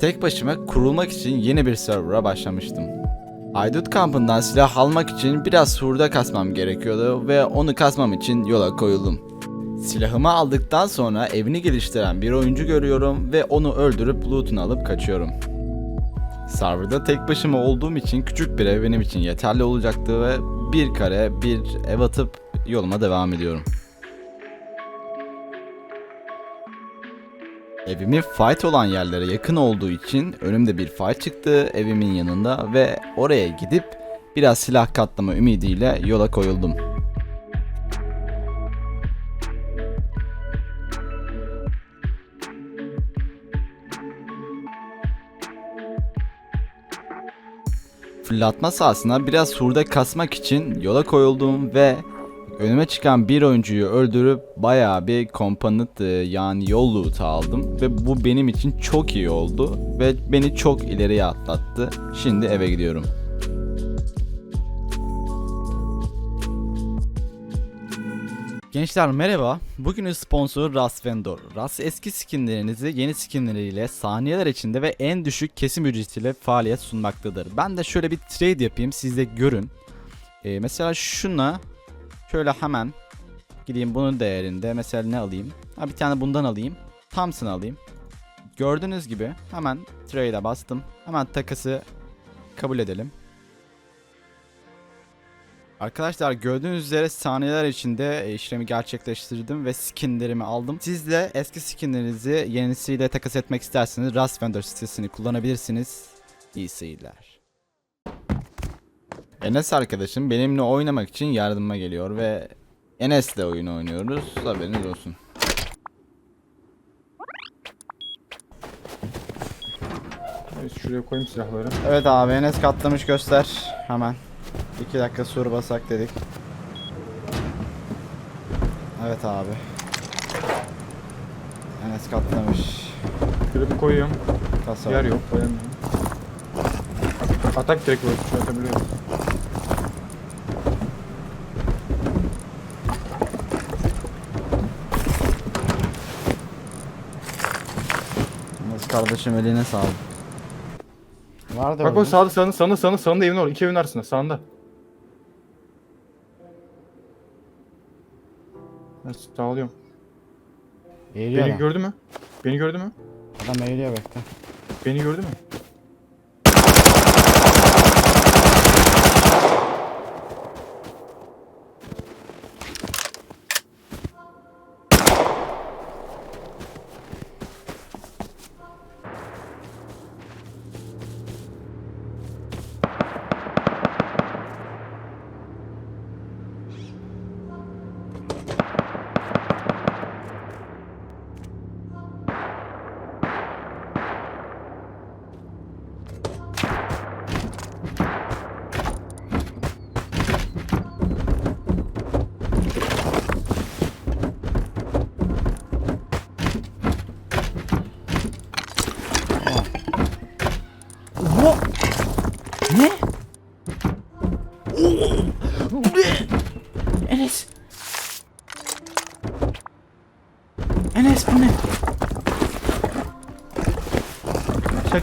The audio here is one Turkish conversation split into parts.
Tek başıma kurulmak için yeni bir server'a başlamıştım. Aydut kampından silah almak için biraz hurda kasmam gerekiyordu ve onu kasmam için yola koyuldum. Silahımı aldıktan sonra evini geliştiren bir oyuncu görüyorum ve onu öldürüp loot'unu alıp kaçıyorum. Serverda tek başıma olduğum için küçük bir ev benim için yeterli olacaktı ve bir kare bir ev atıp yoluma devam ediyorum. Evimin fight olan yerlere yakın olduğu için önümde bir fight çıktı evimin yanında ve oraya gidip biraz silah katlama ümidiyle yola koyuldum. Fırlatma sahasına biraz hurda kasmak için yola koyuldum ve önüme çıkan bir oyuncuyu öldürüp bayağı bir komponent e, yani yol loot'u aldım ve bu benim için çok iyi oldu ve beni çok ileriye atlattı. Şimdi eve gidiyorum. Gençler merhaba. Bugünün sponsoru Ras Vendor. Ras eski skinlerinizi yeni skinleriyle saniyeler içinde ve en düşük kesim ücretiyle faaliyet sunmaktadır. Ben de şöyle bir trade yapayım siz de görün. Ee, mesela şuna şöyle hemen gideyim bunun değerinde mesela ne alayım? Ha bir tane bundan alayım. Thompson alayım. Gördüğünüz gibi hemen trade'e bastım. Hemen takası kabul edelim. Arkadaşlar gördüğünüz üzere saniyeler içinde e, işlemi gerçekleştirdim ve skinlerimi aldım. Siz de eski skinlerinizi yenisiyle takas etmek isterseniz Rust Vendor sitesini kullanabilirsiniz. İyi seyirler. Enes arkadaşım benimle oynamak için yardıma geliyor ve Enes'le oyun oynuyoruz. Haberiniz olsun. Evet, şuraya koyayım silahları. Evet abi Enes katlamış göster. Hemen. 2 dakika sur basak dedik. Evet abi. Enes katlamış. Şuraya bir koyuyorum. Kasa. Yer yok. Koyamıyorum. Atak direkt böyle atabiliyorum. Enes kardeşim eline sağlık. Vardı Bak o sağda sağında sağında sağında sağında evin orada. İki evin arasında sağında. Evet sağlıyorum. Eğiliyor Beni adam. gördü mü? Beni gördü mü? Adam eğiliyor bekle. Beni gördü mü?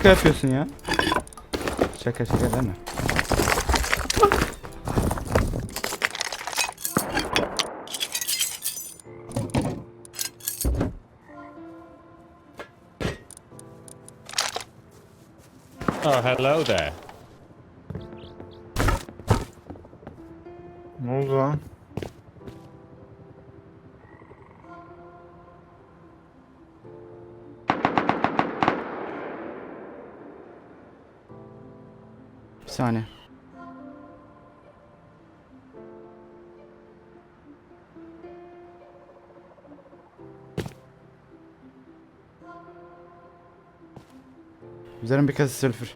Şaka yapıyorsun ya. Şaka şaka mi? Oh, hello there. Üzerim bir kasa sülfür.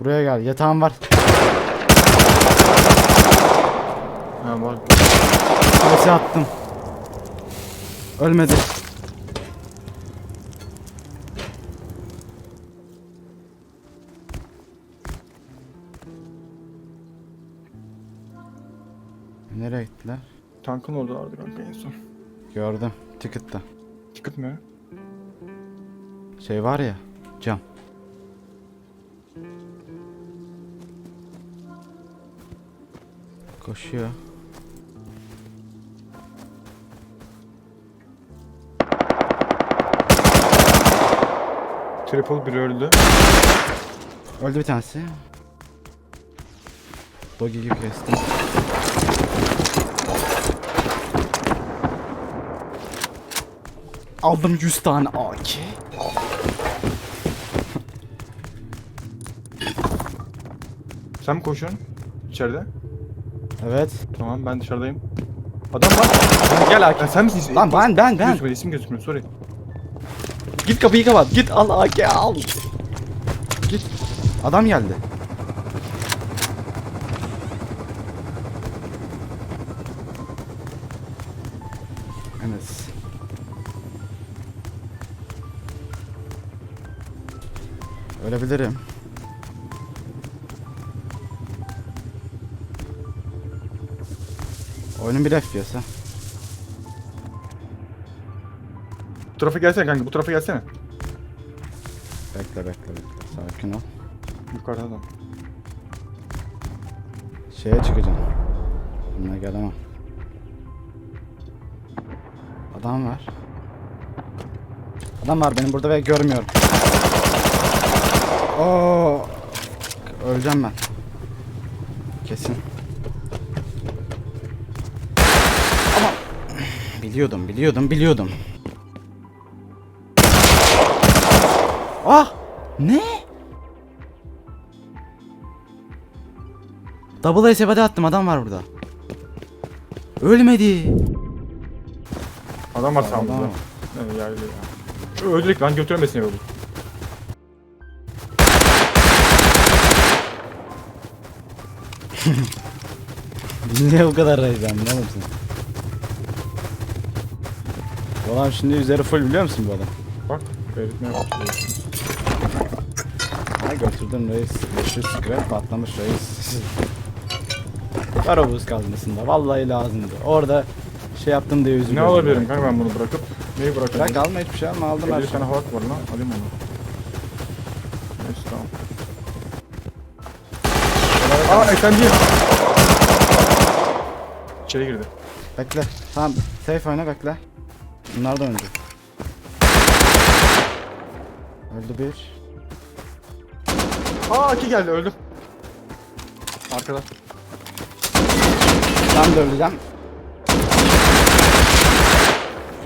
Buraya gel. Yatağım var. Ha var. Kafese attım. Ölmedi. Tankın orada vardı kanka en son. Gördüm. Ticket'ta. Çıkıp mı? Şey var ya. Cam. Koşuyor. Triple biri öldü. Öldü bir tanesi. Dogi gibi kestim. Aldım 100 tane AK. Sen mi koşuyorsun? İçeride. Evet. Tamam ben dışarıdayım. Adam var. Gel AK. Sen misin? Lan ben ben ben. Gözükmedi isim gözükmüyor sorry. Git kapıyı kapat. Git al AK al. Git. Adam geldi. Ölebilirim. Oyunun bir FPS ha. Bu tarafa gelsene kanka bu tarafa gelsene. Bekle bekle bekle. Sakin ol. Yukarıda adam. Şeye çıkacağım. Bununla gelemem. Adam var. Adam var benim burada ve görmüyorum. Oo. Öleceğim ben. Kesin. Ama biliyordum, biliyordum, biliyordum. Ah! Ne? Double SF'de attım adam var burada. Ölmedi. Adam var sağımızda. var. Evet yaylı ya. Öldürek lan götüremesin yolu. Niye bu kadar rayız anlamadım. Bu adam şimdi üzeri full biliyor musun bu adam? Bak belirtmeye başlıyor. Ha götürdüm reis. 500 scrap patlamış reis. Karabuz kazmasında vallahi lazımdı. Orada şey yaptım diye üzülüyorum. Ne alabilirim kanka ben bunu bırakıp? Neyi bırakayım? Bırak alma hiçbir şey alma aldım her 50 şeyi. tane havat var lan alayım onu. Aa değil. İçeri girdi. Bekle. Tamam safe oyna bekle. Bunlar da öldü. Öldü bir. Aa iki geldi öldüm. Arkada. Ben de öleceğim.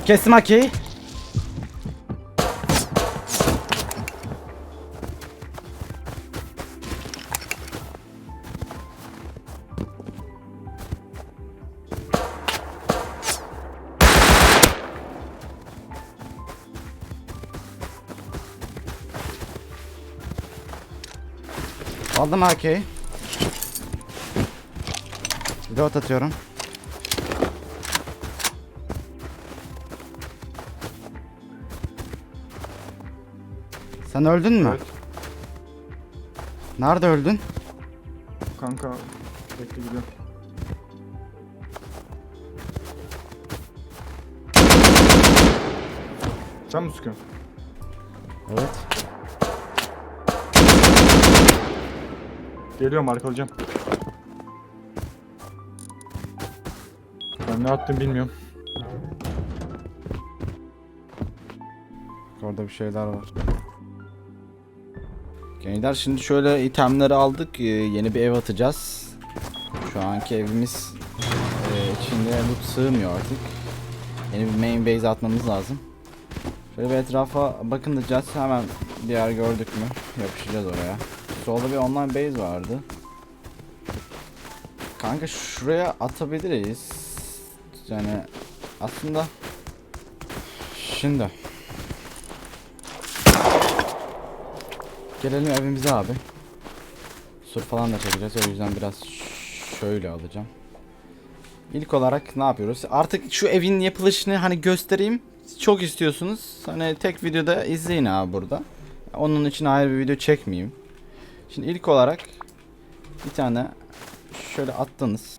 Kestim Aki'yi. Aldım AK'yi. Reload atıyorum. Sen öldün mü? Evet. Nerede öldün? Kanka bekle gidiyorum. Sen mi sıkıyorsun? Evet. Geliyorum arkalayacağım. Ben ne attım bilmiyorum. Orada bir şeyler var. Gençler şimdi şöyle itemleri aldık. Ee, yeni bir ev atacağız. Şu anki evimiz e, içinde loot sığmıyor artık. Yeni bir main base atmamız lazım. Şöyle bir etrafa bakın diyeceğiz. Hemen bir yer gördük mü yapışacağız oraya. Solda bir online base vardı. Kanka şuraya atabiliriz. Yani aslında şimdi Gelelim evimize abi. Sur falan da çekeceğiz. O yüzden biraz şöyle alacağım. İlk olarak ne yapıyoruz? Artık şu evin yapılışını hani göstereyim. Çok istiyorsunuz. Hani tek videoda izleyin abi burada. Onun için ayrı bir video çekmeyeyim. Şimdi ilk olarak bir tane şöyle attınız.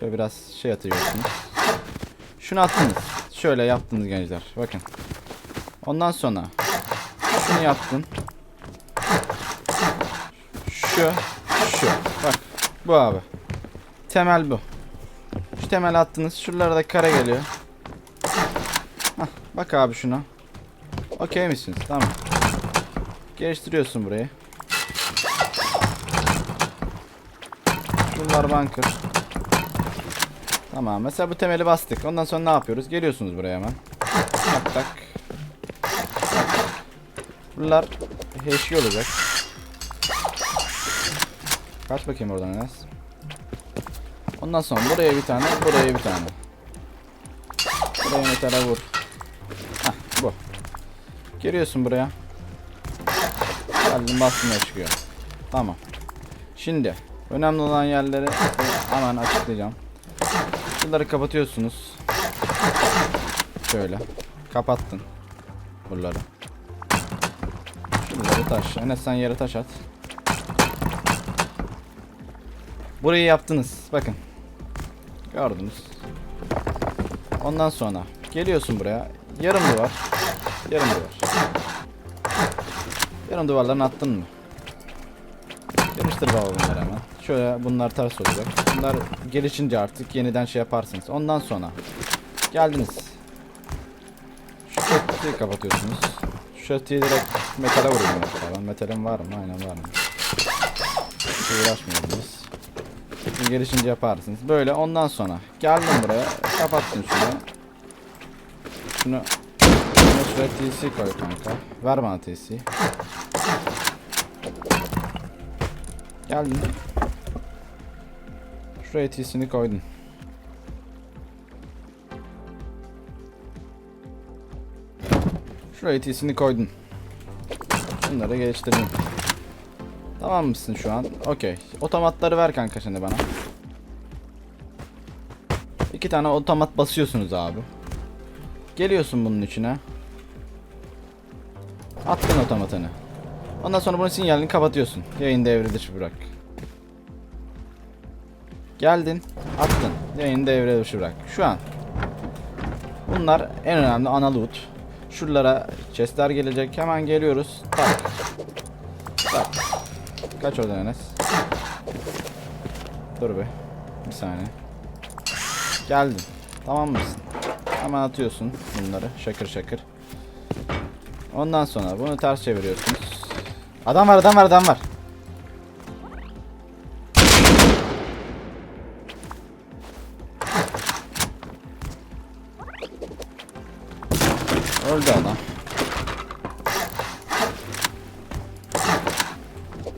Şöyle biraz şey atıyorsunuz. Şunu attınız. Şöyle yaptınız gençler. Bakın. Ondan sonra şunu yaptın. Şu, şu. Bak. Bu abi. Temel bu. Şu temel attınız. Şuralara da kare geliyor. Hah, bak abi şuna. Okey misiniz? Tamam. Geliştiriyorsun burayı. Şunlar bunker. Tamam. Mesela bu temeli bastık. Ondan sonra ne yapıyoruz? Geliyorsunuz buraya hemen. Tak tak. Bunlar HG olacak. Kaç bakayım oradan Enes. Ondan sonra buraya bir tane, buraya bir tane. Buraya metale vur. Hah bu. Giriyorsun buraya. Geldin bastığında çıkıyor. Tamam. Şimdi önemli olan yerleri hemen açıklayacağım. Şunları kapatıyorsunuz. Şöyle. Kapattın. Buraları. Şuraları taş. Enes sen yere taş at. Burayı yaptınız. Bakın. Gördünüz. Ondan sonra geliyorsun buraya. Yarım duvar. Yarım duvar. Yarım duvarlarını attın mı? Geliştir baba bunları hemen. Şöyle bunlar ters olacak. Bunlar gelişince artık yeniden şey yaparsınız. Ondan sonra geldiniz. Şu çatıyı kapatıyorsunuz. Şu çatıyı direkt metale vuruyorum mesela. Ben metalim var mı? Aynen var mı? Hiç uğraşmıyoruz gelişince yaparsınız. Böyle ondan sonra geldim buraya. Kapattın şunu. Şunu şuraya TC koy kanka. Ver bana TC. Geldin. Şuraya TC'ni koydun. Şuraya TC'ni koydun. Şunları geliştirdin. Tamam mısın şu an? Okey. Otomatları ver kanka şimdi bana. İki tane otomat basıyorsunuz abi. Geliyorsun bunun içine. Attın otomatını. Ondan sonra bunun sinyalini kapatıyorsun. Yayın dışı bırak. Geldin. Attın. Yayın dışı bırak. Şu an. Bunlar en önemli ana loot. Şuralara chestler gelecek. Hemen geliyoruz. Tak. Tak. Kaç oradan Enes? Dur be. Bir saniye. Geldin. Tamam mısın? Hemen atıyorsun bunları. Şakır şakır. Ondan sonra bunu ters çeviriyorsunuz. Adam var adam var adam var. Öldü adam.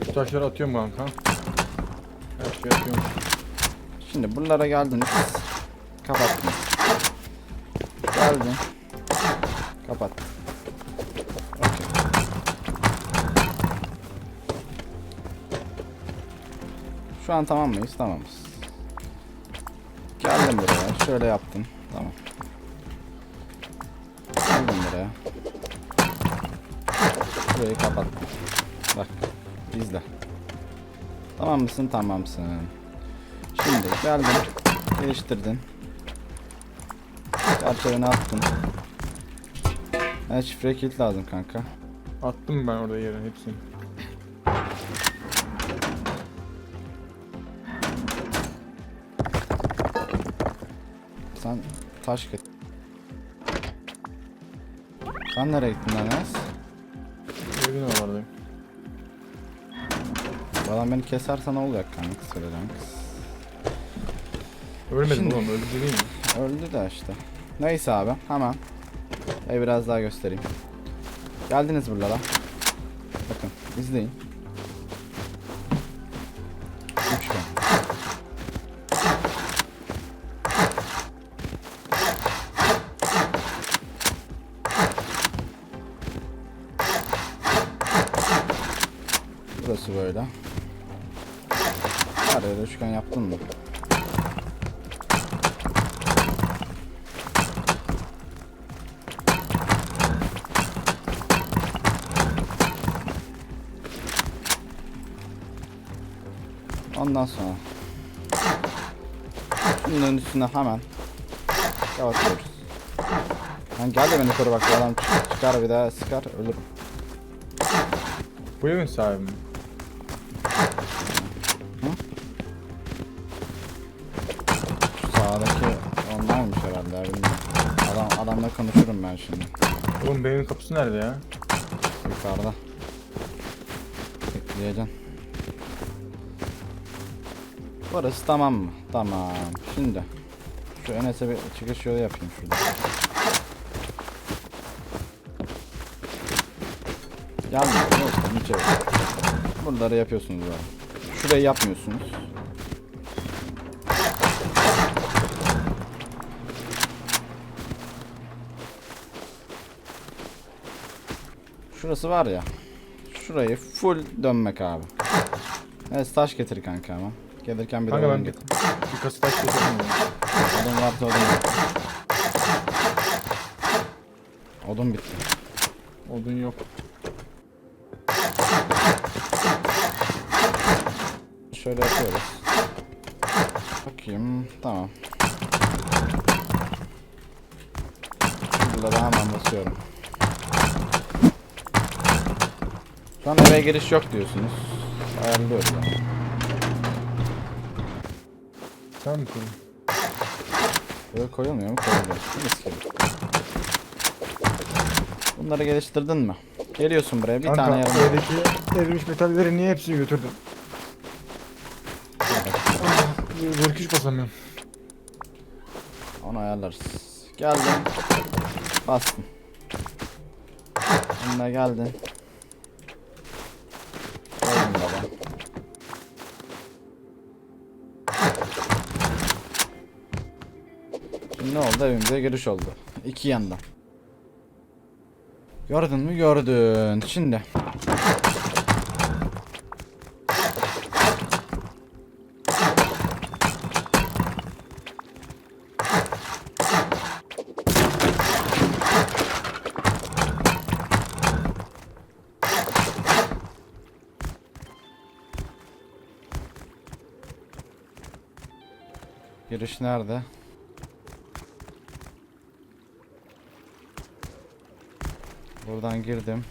Şu taşları atıyorum kanka. Her şeyi atıyorum. Şimdi buralara geldiniz. Kapattınız. Geldin. Kapat. Şu an tamam mıyız? Tamamız. Geldim buraya. Şöyle yaptım. Tamam. Geldim buraya. Burayı kapattım. Bak. izle. Tamam mısın? Tamamsın. Şimdi geldin. Geliştirdin. Çerçeveni attın. Evet şifre kilit lazım kanka. Attım ben orada yere hepsini. Taş git. Sen nereye gittin lan Enes? Evin oralardayım. Adam beni keserse ne olacak kanka söyleyeceğim kız. Ölmedim Şimdi- oğlum öldü değil mi? Öldü de işte. Neyse abi hemen. E biraz daha göstereyim. Geldiniz buralara. Bakın izleyin. Ondan sonra Şunun üstüne hemen kapatıyoruz. Lan gel de beni koru bak adam çık- çıkar bir daha sıkar ölür. Bu evin sahibi mi? Şu sağdaki onlarmış herhalde bilmiyorum. Adam, adamla konuşurum ben şimdi. Oğlum bu evin kapısı nerede ya? Yukarıda. Bekleyeceğim. Burası tamam mı? Tamam. Şimdi şu Enes'e bir çıkış yolu yapayım şurada. Gelmiyor. Olsun içeri. Buraları yapıyorsunuz böyle. Şurayı yapmıyorsunuz. Şurası var ya. Şurayı full dönmek abi. Evet taş getir kanka ama. Gelirken bir Kanka ben getir. bir kasa taş getirdim. Odun varsa odun getir. Odun bitti. Odun yok. Şöyle yapıyoruz. Bakayım. Tamam. Burada da hemen basıyorum. Şu an eve giriş yok diyorsunuz. Ayarlıyoruz ama. Sen mi kurun? Böyle koyulmuyor mu? Koyuluyor. Mis gibi. Bunları geliştirdin mi? Geliyorsun buraya bir Kanka tane yarım. evdeki erimiş metalleri niye hepsini götürdün? Zor güç basamıyorum. Onu ayarlarız. Geldin. Bastın. Önüne geldin. Ne oldu? Evimize giriş oldu. İki yandan. Gördün mü? Gördün. Şimdi. Giriş nerede? Buradan girdim.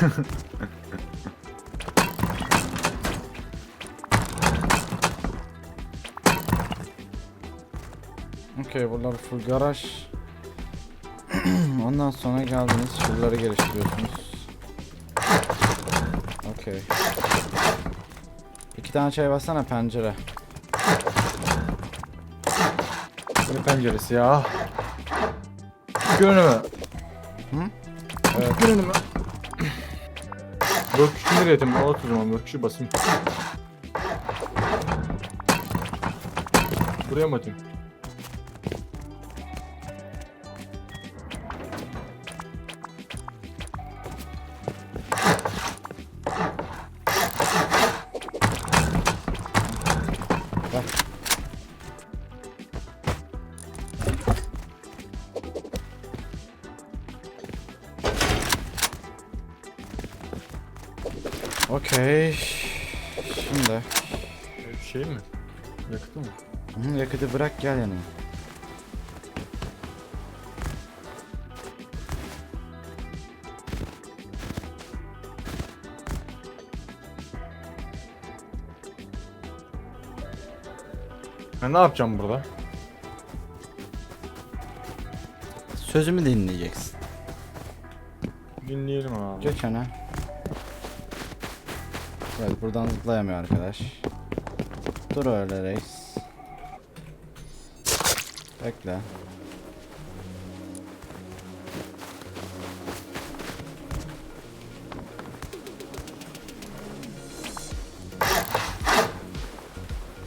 Okey buralar full garaj. Ondan sonra geldiniz şuraları geliştiriyorsunuz. Okey. İki tane çay bassana pencere. Ne penceresi ya? Gör önüme. Evet. Gör önüme. Dört kişi nereye atayım? Al at o zaman dört kişi basayım. Buraya mı atayım? Yakıtı bırak gel yanıma. Ben ne yapacağım burada? Sözümü dinleyeceksin. Dinleyelim abi. Geç öne. Evet buradan zıplayamıyor arkadaş. Dur öyle reis. Bekle.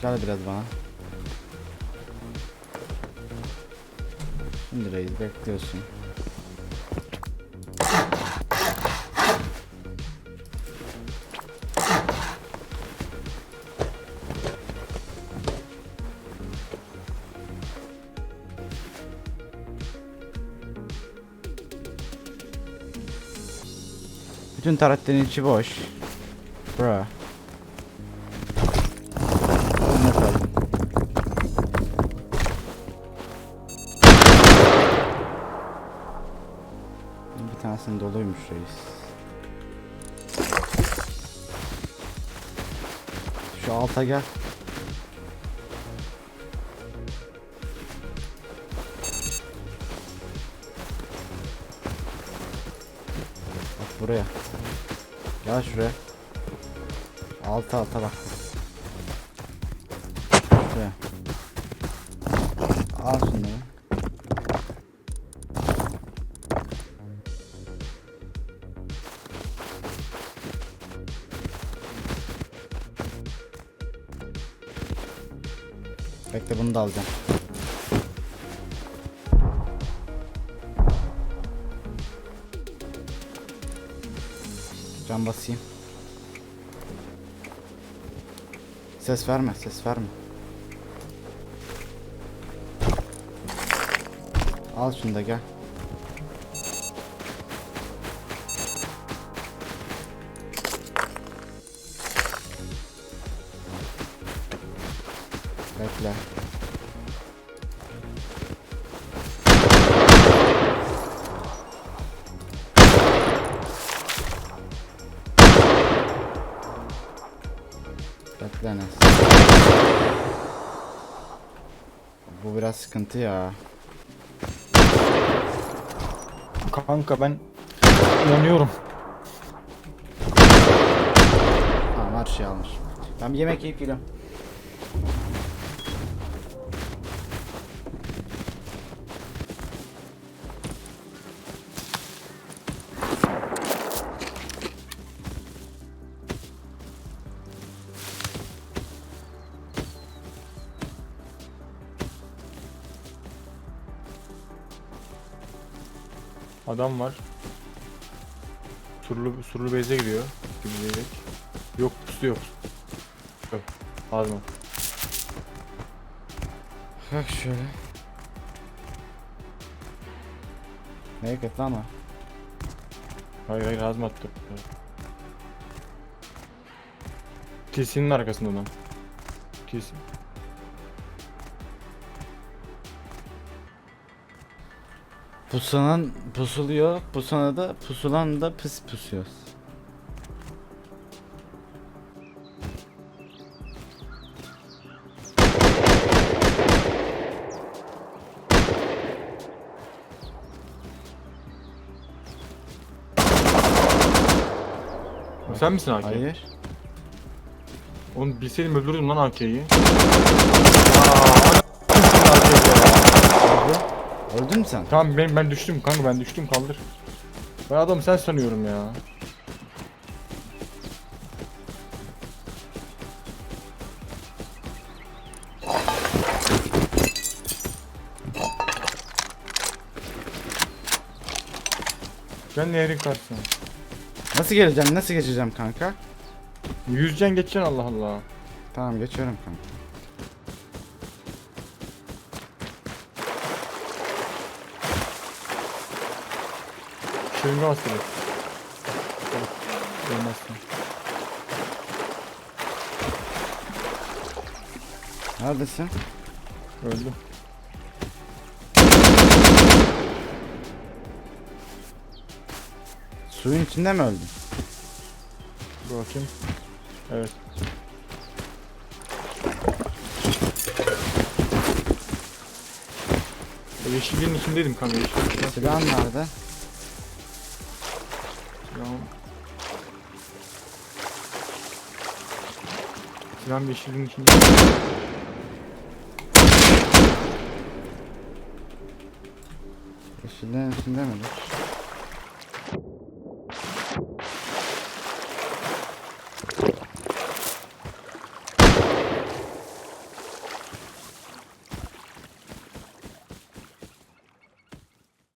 Gel biraz bana. Şimdi reis bekliyorsun. Bütün taretlerin içi boş. Kaldı? Bir tanesinin doluymuş reis. Şu alta gel. Bak buraya. Gel şuraya. Alta alta bak. Şuraya. Al şunları. Bekle bunu da alacağım. Can basayım. Ses verme, ses verme. Al şunu da gel. Bekle Enes. Bu biraz sıkıntı ya. Kanka ben yanıyorum. Tamam her şey almış. Ben bir yemek yiyip geliyorum. Adam var. Surlu, surlu beze gidiyor. Gibi diyerek. Yok pusu yok. Yok. Azma. Bak şöyle. Ne kötü ama. Hayır hayır azma attı. TC'nin arkasında adam. TC. Pusulan pusuluyor. Pusana da pusulan da pıs pusuyor. Sen misin AK? Hayır. Onu bilseydim öldürürdüm lan AK'yi. Öldü. Mü sen? Tamam ben, ben düştüm kanka ben düştüm kaldır. Ben adam sen sanıyorum ya. Ben nehrin karşısına. Nasıl geleceğim? Nasıl geçeceğim kanka? Yüzeceksin geçeceksin Allah Allah. Tamam geçiyorum kanka. Şırınga bastırır. Ölmezsin. Neredesin? Öldüm. Suyun içinde mi öldün? Bakayım. Evet. Yeşilliğin içindeydim kanka yeşilliğin içinde. Silahın nerede? Silahım yeşilliğin içinde. Yeşillerin içinde midir?